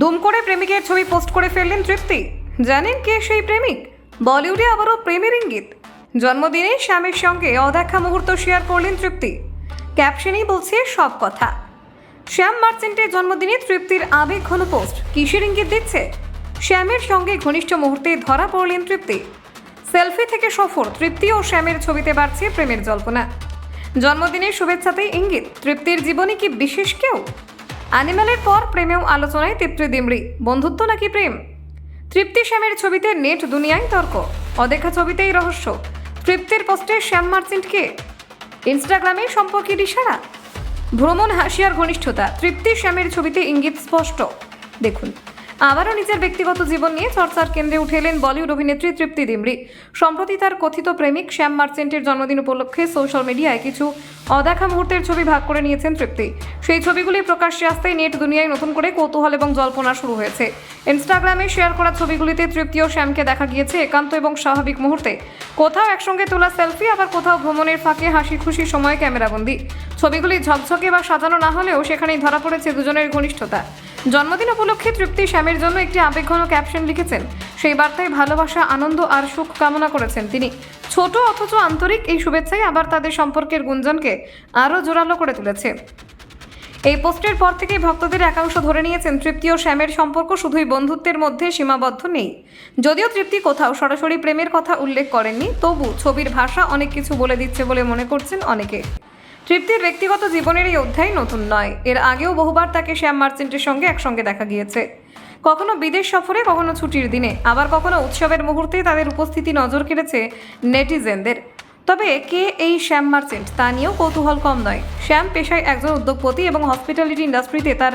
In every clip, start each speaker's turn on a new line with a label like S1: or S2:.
S1: দুম করে প্রেমিকের ছবি পোস্ট করে ফেললেন তৃপ্তি। জানেন কে সেই প্রেমিক? বলিউডে আবারও প্রেমের ইঙ্গিত। জন্মদিনে স্বামীর সঙ্গে অদেখা মুহূর্ত শেয়ার করলেন তৃপ্তি। ক্যাপশনেই বলছে সব কথা। শ্যাম মার্চেন্টের জন্মদিনে তৃপ্তির আবেগ ঘন পোস্ট কিসের ইঙ্গিত দিচ্ছে? শ্যামের সঙ্গে ঘনিষ্ঠ মুহূর্তে ধরা পড়লেন তৃপ্তি। সেলফি থেকে সফর তৃপ্তি ও শ্যামের ছবিতে বাড়ছে প্রেমের জল্পনা। জন্মদিনের শুভেচ্ছাতেই ইঙ্গিত, তৃপ্তির জীবনে কি বিশেষ কেউ? অ্যানিমালের পর প্রেমেও আলোচনায় তৃপ্তি দিমড়ি বন্ধুত্ব নাকি প্রেম? তৃপ্তি শ্যামের ছবিতে নেট দুনিয়ায় তর্ক। অদেখা ছবিতেই রহস্য। তৃপ্তির পোস্টে শ্যাম মার্চেন্টকে। ইনস্টাগ্রামে সম্পর্কের ইশারা। ভ্রমণ হাসিয়ার ঘনিষ্ঠতা। তৃপ্তি শ্যামের ছবিতে ইঙ্গিত স্পষ্ট। দেখুন। আবারও নিজের ব্যক্তিগত জীবন নিয়ে চর্চার কেন্দ্রে উঠে এলেন বলিউড অভিনেত্রী তৃপ্তি দিমরি। সম্প্রতি তার কথিত প্রেমিক শ্যাম মার্চেন্টের জন্মদিন উপলক্ষে সোশ্যাল মিডিয়ায় কিছু অদেখা মুহূর্তের ছবি ভাগ করে নিয়েছেন তৃপ্তি। সেই ছবিগুলি প্রকাশ্যে আসতেই নেট দুনিয়ায় নতুন করে কৌতূহল এবং জল্পনা শুরু হয়েছে। ইনস্টাগ্রামে শেয়ার করা ছবিগুলিতে তৃপ্তি ও শ্যামকে দেখা গিয়েছে একান্ত এবং স্বাভাবিক মুহূর্তে। কোথাও একসঙ্গে তোলা সেলফি, আবার কোথাও ভ্রমণের ফাঁকে হাসি খুশি সময় ক্যামেরাবন্দি। ছবিগুলি ঝকঝকে বা সাজানো না হলেও সেখানেই ধরা পড়েছে দুজনের ঘনিষ্ঠতা। জন্মদিন উপলক্ষে তৃপ্তি শ্যামের জন্য একটি আবেগঘন ক্যাপশন লিখেছেন। সেই বার্তায় ভালোবাসা, আনন্দ আর সুখ কামনা করেছেন তিনি। ছোট অথচ আন্তরিক এই শুভেচ্ছাই আবার তাদের সম্পর্কের গুঞ্জনকে আরও জোরালো করে তুলেছে। এই পোস্টের পর থেকেই ভক্তদের একাংশ ধরে নিয়েছেন, তৃপ্তি ও শ্যামের সম্পর্ক শুধুই বন্ধুত্বের মধ্যে সীমাবদ্ধ নেই। যদিও তৃপ্তি কোথাও সরাসরি প্রেমের কথা উল্লেখ করেননি, তবু ছবির ভাষা অনেক কিছু বলে দিচ্ছে বলে মনে করছেন অনেকে। তৃপ্তির ব্যক্তিগত জীবনের এই অধ্যায় নতুন নয়। এর আগেও বহুবার তাকে শ্যাম মার্চেন্টের সঙ্গে একসঙ্গে দেখা গিয়েছে। কখনো বিদেশ সফরে, কখনো ছুটির দিনে। আবার কখনো উৎসবের মুহূর্তে তাদের উপস্থিতি নজর কেড়েছে নেটিজেনদের। তবে কে এই শ্যাম মার্চেন্ট, তা নিয়েও কৌতূহল কম নয়। শ্যাম পেশায় একজন উদ্যোগপতি এবং হসপিটালিটি ইন্ডাস্ট্রিতে তার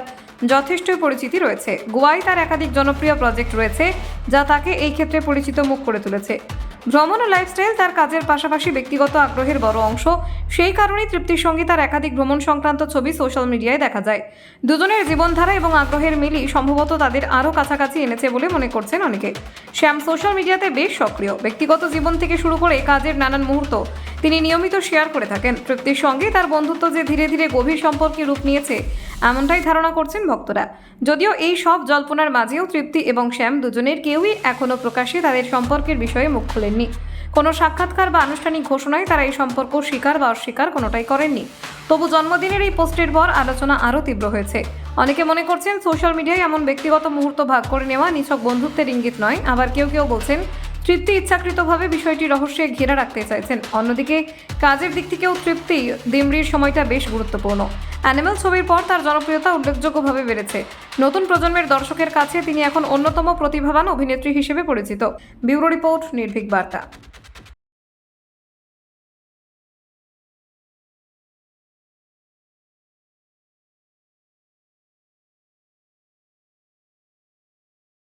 S1: যথেষ্টই পরিচিতি রয়েছে। গোয়ায় তার একাধিক জনপ্রিয় প্রজেক্ট রয়েছে, যা তাকে এই ক্ষেত্রে পরিচিত মুখ করে তুলেছে। ভ্রমণ ও লাইফস্টাইল তার কাজের পাশাপাশি ব্যক্তিগত আগ্রহের বড় অংশ। সেই কারণেই তৃপ্তির সঙ্গে তার একাধিক ভ্রমণ সংক্রান্ত ছবি সোশ্যাল মিডিয়ায় দেখা যায়। দুজনের জীবনধারা এবং আগ্রহের মিলই সম্ভবত তাদের আরও কাছাকাছি এনেছে বলে মনে করছেন অনেকে। শ্যাম সোশ্যাল মিডিয়াতে বেশ সক্রিয়। ব্যক্তিগত জীবন থেকে শুরু করে কাজের নানান মুহূর্ত তিনি নিয়মিত শেয়ার করে থাকেন। তৃপ্তির সঙ্গে তার বন্ধুত্ব যে ধীরে ধীরে গভীর সম্পর্কে রূপ নিয়েছে, এমনটাই ধারণা করছেন ভক্তরা। যদিও এই সব জল্পনার মাঝেও তৃপ্তি এবং শ্যাম দুজনের কেউই এখনও প্রকাশ্যে তাদের সম্পর্কের বিষয়ে মুখ খোলেননি। কোনো সাক্ষাৎকার বা আনুষ্ঠানিক ঘোষণায় তারা এই সম্পর্ক স্বীকার বা অস্বীকার কোনোটাই করেননি। তবু জন্মদিনের এই পোস্টের পর আলোচনা আরও তীব্র হয়েছে। অনেকে মনে করছেন, সোশ্যাল মিডিয়ায় এমন ব্যক্তিগত মুহূর্ত ভাগ করে নেওয়া নিছক বন্ধুত্বের ইঙ্গিত নয়। আবার কেউ কেউ বলছেন তৃপ্তি ইচ্ছাকৃতভাবে বিষয়টি রহস্যে ঘেরা রাখতে চাইছেন। অন্যদিকে, কাজের দিক থেকেও তৃপ্তি দিমরির সময়টা বেশ গুরুত্বপূর্ণ। অ্যানিমেল ছবির পর তার জনপ্রিয়তা উল্লেখযোগ্যভাবে বেড়েছে। নতুন প্রজন্মের দর্শকের কাছে তিনি এখন অন্যতম প্রতিভাবান অভিনেত্রী হিসেবে পরিচিত। ব্যুরো রিপোর্ট, নির্ভীক বার্তা।